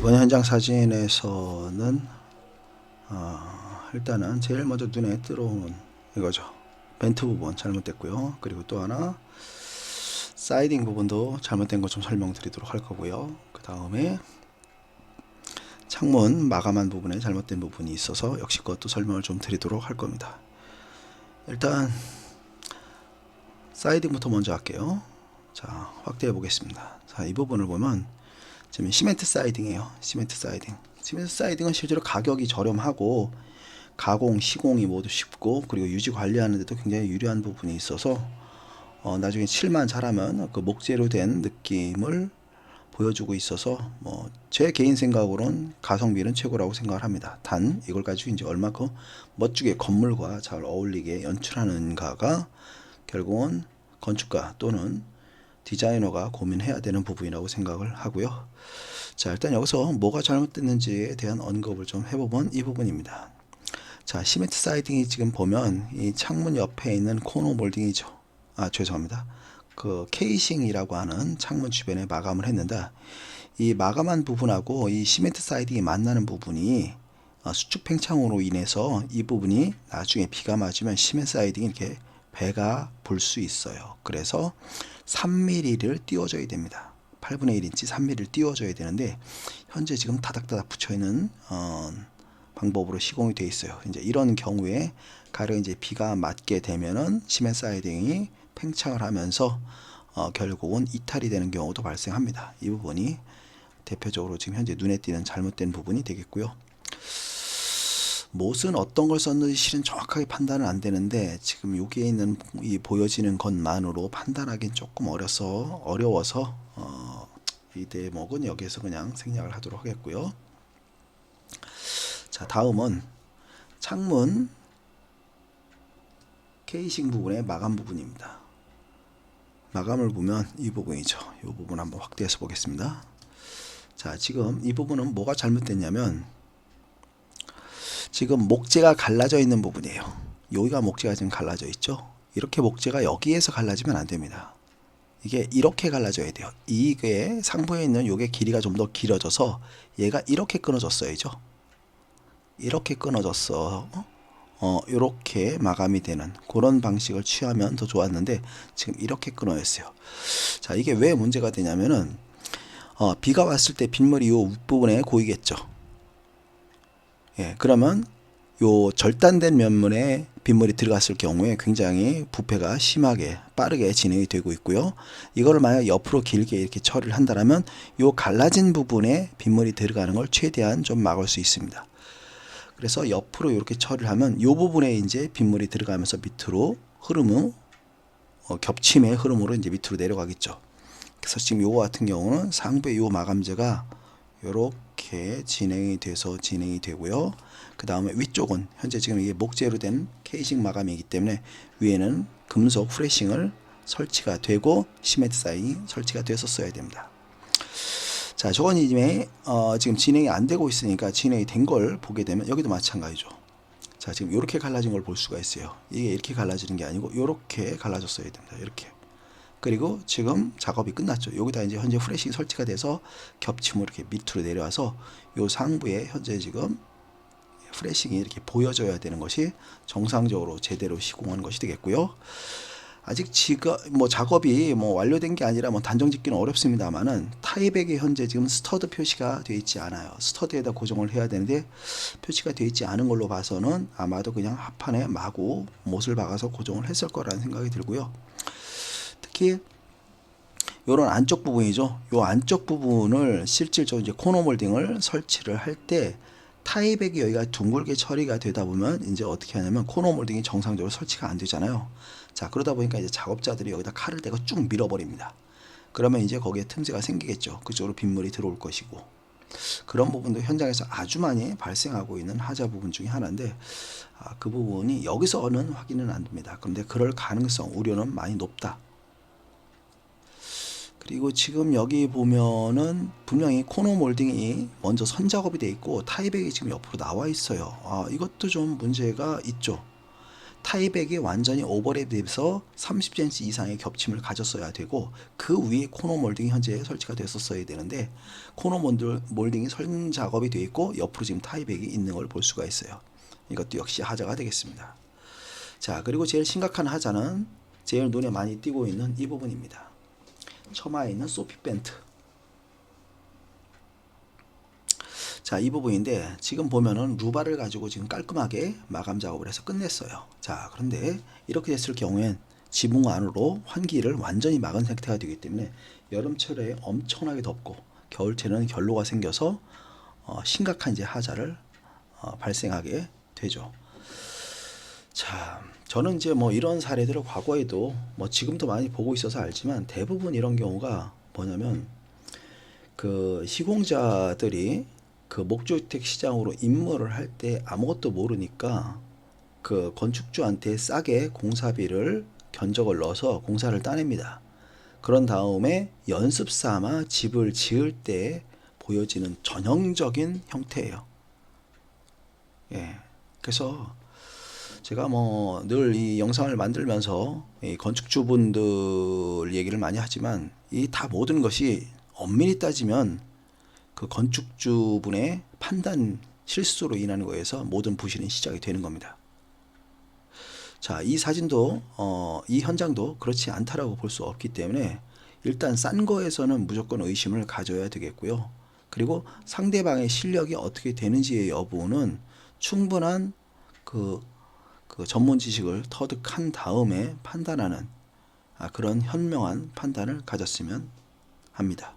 이번 현장 사진에서는 어, 일단은 제일 먼저 눈에 들어오는 이거죠. 벤트 부분 잘못됐고요. 그리고 또 하나 사이딩 부분도 잘못된 것좀 설명드리도록 할 거고요. 그 다음에 창문 마감한 부분에 잘못된 부분이 있어서 역시 그것도 설명을 좀 드리도록 할 겁니다. 일단 사이딩부터 먼저 할게요. 자, 확대해 보겠습니다. 자, 이 부분을 보면 지금 시멘트 사이딩이에요. 시멘트 사이딩. 시멘트 사이딩은 실제로 가격이 저렴하고 가공, 시공이 모두 쉽고 그리고 유지 관리하는데도 굉장히 유리한 부분이 있어서 어, 나중에 칠만 잘하면 그 목재로 된 느낌을 보여주고 있어서 뭐 제 개인 생각으로는 가성비는 최고라고 생각을 합니다. 단 이걸 가지고 이제 얼마큼 멋지게 건물과 잘 어울리게 연출하는가가 결국은 건축가 또는 디자이너가 고민해야 되는 부분이라고 생각을 하고요. 자, 일단 여기서 뭐가 잘못됐는지에 대한 언급을 좀 해보면 이 부분입니다. 자, 시멘트 사이딩이 지금 보면 이 창문 옆에 있는 코너 몰딩이죠. 아, 죄송합니다. 그 케이싱이라고 하는 창문 주변에 마감을 했는데 이 마감한 부분하고 이 시멘트 사이딩이 만나는 부분이 어, 수축 팽창으로 인해서 이 부분이 나중에 비가 맞으면 시멘트 사이딩이 이렇게 배가 불수 있어요. 그래서 3mm를 띄워줘야 됩니다. 8분의 1인치 3mm를 띄워줘야 되는데 현재 지금 다닥다닥 붙여 있는 어, 방법으로 시공이 되어 있어요. 이제 이런 경우에 가령 이제 비가 맞게 되면은 시멘 사이딩이 팽창을 하면서 어, 결국은 이탈이 되는 경우도 발생합니다. 이 부분이 대표적으로 지금 현재 눈에 띄는 잘못된 부분이 되겠고요. 못은 어떤 걸 썼는지 실은 정확하게 판단은 안 되는데 지금 여기에 있는 이 보여지는 것만으로 판단하기는 조금 어려서 어려워서 어, 이 대목은 여기에서 그냥 생략을 하도록 하겠고요. 자 다음은 창문 케이싱 부분의 마감 부분입니다. 마감을 보면 이 부분이죠. 이 부분 한번 확대해서 보겠습니다. 자 지금 이 부분은 뭐가 잘못됐냐면 지금 목재가 갈라져 있는 부분이에요. 여기가 목재가 지금 갈라져 있죠. 이렇게 목재가 여기에서 갈라지면 안 됩니다. 이게 이렇게 갈라져야 돼요. 이게 상부에 있는 요게 길이가 좀 더 길어져서 얘가 이렇게 끊어졌어야죠. 이렇게 끊어졌어. 어, 이렇게 마감이 되는 그런 방식을 취하면 더 좋았는데 지금 이렇게 끊어졌어요. 자, 이게 왜 문제가 되냐면은 어, 비가 왔을 때 빗물이 요 윗부분에 고이겠죠. 예, 그러면 요 절단된 면문에 빗물이 들어갔을 경우에 굉장히 부패가 심하게 빠르게 진행이 되고 있고요. 이거를 만약 옆으로 길게 이렇게 처리를 한다면 요 갈라진 부분에 빗물이 들어가는 걸 최대한 좀 막을 수 있습니다. 그래서 옆으로 이렇게 처리를 하면 요 부분에 이제 빗물이 들어가면서 밑으로 흐름을 어, 겹침의 흐름으로 이제 밑으로 내려가겠죠. 그래서 지금 요거 같은 경우는 상부의 요 마감재가 요렇게 진행이 돼서 진행이 되고요. 그 다음에 위쪽은 현재 지금 이게 목재로 된 케이싱 마감이기 때문에 위에는 금속 프레싱을 설치가 되고 시멘트 사인이 설치가 됐었어야 됩니다. 자, 저건 이제 어, 지금 진행이 안 되고 있으니까 진행이 된 걸 보게 되면 여기도 마찬가지죠. 자, 지금 이렇게 갈라진 걸 볼 수가 있어요. 이게 이렇게 갈라지는 게 아니고 이렇게 갈라졌어야 됩니다. 이렇게. 그리고 지금 작업이 끝났죠. 여기다 이제 현재 프레싱 설치가 돼서 겹침으로 이렇게 밑으로 내려와서 요 상부에 현재 지금 프레싱이 이렇게 보여져야 되는 것이 정상적으로 제대로 시공하는 것이 되겠고요. 아직 지가 뭐 작업이 뭐 완료된 게 아니라 뭐 단정 짓기는 어렵습니다만은 타이백에 현재 지금 스터드 표시가 되어 있지 않아요. 스터드에다 고정을 해야 되는데 표시가 되어 있지 않은 걸로 봐서는 아마도 그냥 합판에 마구 못을 박아서 고정을 했을 거라는 생각이 들고요. 특히 요런 안쪽 부분이죠. 요 안쪽 부분을 실질적으로 이제 코너 몰딩을 설치를 할 때 타이백이 여기가 둥글게 처리가 되다 보면 이제 어떻게 하냐면 코너 몰딩이 정상적으로 설치가 안 되잖아요. 자, 그러다 보니까 이제 작업자들이 여기다 칼을 대고 쭉 밀어버립니다. 그러면 이제 거기에 틈새가 생기겠죠. 그쪽으로 빗물이 들어올 것이고. 그런 부분도 현장에서 아주 많이 발생하고 있는 하자 부분 중에 하나인데 아, 그 부분이 여기서는 확인은 안 됩니다. 그런데 그럴 가능성, 우려는 많이 높다. 그리고 지금 여기 보면은 분명히 코너 몰딩이 먼저 선 작업이 돼 있고 타이백이 지금 옆으로 나와 있어요. 아, 이것도 좀 문제가 있죠. 타이백이 완전히 오버랩 돼서 30cm 이상의 겹침을 가졌어야 되고 그 위에 코너 몰딩이 현재 설치가 됐었어야 되는데 코너 몰딩이 선 작업이 되어 있고 옆으로 지금 타이백이 있는 걸 볼 수가 있어요. 이것도 역시 하자가 되겠습니다. 자 그리고 제일 심각한 하자는 제일 눈에 많이 띄고 있는 이 부분입니다. 처마에 있는 소피 벤트. 자, 이 부분인데 지금 보면은 루바를 가지고 지금 깔끔하게 마감 작업을 해서 끝냈어요. 자, 그런데 이렇게 됐을 경우엔 지붕 안으로 환기를 완전히 막은 상태가 되기 때문에 여름철에 엄청나게 덥고 겨울철에는 결로가 생겨서 어, 심각한 이제 하자를 어, 발생하게 되죠. 자, 저는 이제 뭐 이런 사례들을 과거에도 뭐 지금도 많이 보고 있어서 알지만 대부분 이런 경우가 뭐냐면 그 시공자들이 그 목조주택 시장으로 입문을 할 때 아무것도 모르니까 그 건축주한테 싸게 공사비를 견적을 넣어서 공사를 따냅니다. 그런 다음에 연습 삼아 집을 지을 때 보여지는 전형적인 형태예요. 예. 그래서 제가 뭐 늘 이 영상을 만들면서 이 건축주분들 얘기를 많이 하지만 이 다 모든 것이 엄밀히 따지면 그 건축주분의 판단 실수로 인한 거에서 모든 부실은 시작이 되는 겁니다. 자, 이 사진도 어, 이 현장도 그렇지 않다라고 볼 수 없기 때문에 일단 싼 거에서는 무조건 의심을 가져야 되겠고요. 그리고 상대방의 실력이 어떻게 되는지의 여부는 충분한 그, 그 전문 지식을 터득한 다음에 판단하는 아, 그런 현명한 판단을 가졌으면 합니다.